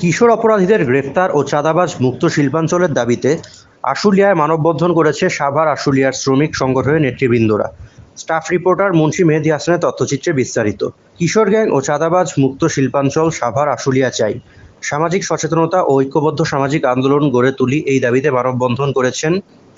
কিশোর অপরাধীদের গ্রেফতার ও চাঁদাবাজ মুক্ত শিল্পাঞ্চলের দাবিতে আশুলিয়ায় মানববন্ধন করেছে সাভার আশুলিয়ার শ্রমিক সংগঠনের নেতৃবৃন্দরা। স্টাফ রিপোর্টার মুন্সি মেহেদি হাসানের তথ্যচিত্রে বিস্তারিত। কিশোর গ্যাং ও চাঁদাবাজ মুক্ত শিল্পাঞ্চল সাভার আশুলিয়া চাই। সামাজিক সচেতনতা ও ঐক্যবদ্ধ সামাজিক আন্দোলন গড়ে তুলি এই দাবিতে মানববন্ধন করেছেন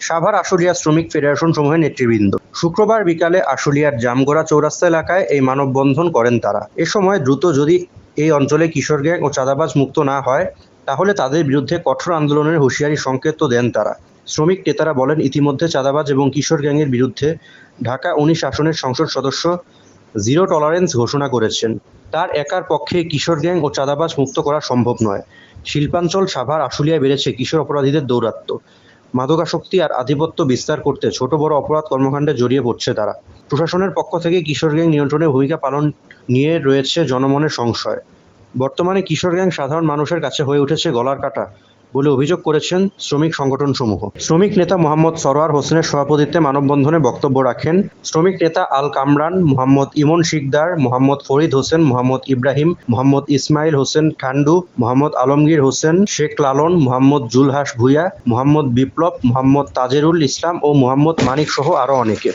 সাভার আশুলিয়া শ্রমিক ফেডারেশন সমূহের নেতৃবৃন্দ। শুক্রবার বিকালে আশুলিয়ার জামগড়া চৌরাস্তা এলাকায় এই মানববন্ধন করেন তারা। এ সময় দ্রুত যদি এই অঞ্চলে কিশোর গ্যাং ও চাঁদাবাজ মুক্ত না হয়, তাহলে তাদের বিরুদ্ধে কঠোর আন্দোলনের হুঁশিয়ারি সংকেত তো দেন তারা। শ্রমিক নেতারা বলেন, ইতিমধ্যে চাঁদাবাজ এবং কিশোর গ্যাংয়ের বিরুদ্ধে ঢাকা উনিশ আসনের সংসদ সদস্য জিরো টলারেন্স ঘোষণা করেছেন। তার একার পক্ষে কিশোর গ্যাং ও চাঁদাবাজ মুক্ত করা সম্ভব নয়। শিল্পাঞ্চল সাভার আশুলিয়ায় বেড়েছে কিশোর অপরাধীদের দৌরাত্ম্য। মাদকাসক্তি আর আধিপত্য বিস্তার করতে ছোট বড় অপরাধ কর্মকাণ্ডে জড়িয়ে পড়ছে তারা। প্রশাসনের পক্ষ থেকে কিশোর গ্যাং নিয়ন্ত্রণে ভূমিকা পালন নিয়ে রয়েছে জনমনের সংশয়। বর্তমানে কিশোর গ্যাং সাধারণ মানুষের কাছে হয়ে উঠেছে গলার কাটা বলে অভিযোগ করেছেন শ্রমিক সংগঠনসমূহ। শ্রমিক নেতা মোহাম্মদ সরোয়ার হোসেনের সভাপতিত্বে মানববন্ধনে বক্তব্য রাখেন শ্রমিক নেতা আল কামরান, মোহাম্মদ ইমন শিকদার, মোহাম্মদ ফরিদ হোসেন, মোহাম্মদ ইব্রাহিম, মোহাম্মদ ইসমাইল হোসেন ঠান্ডু মোহাম্মদ আলমগীর হোসেন, শেখ লালন, মোহাম্মদ জুলহাস ভুইয়া মোহাম্মদ বিপ্লব, মোহাম্মদ তাজেরুল ইসলাম ও মোহাম্মদ মানিক সহ আরও অনেকে।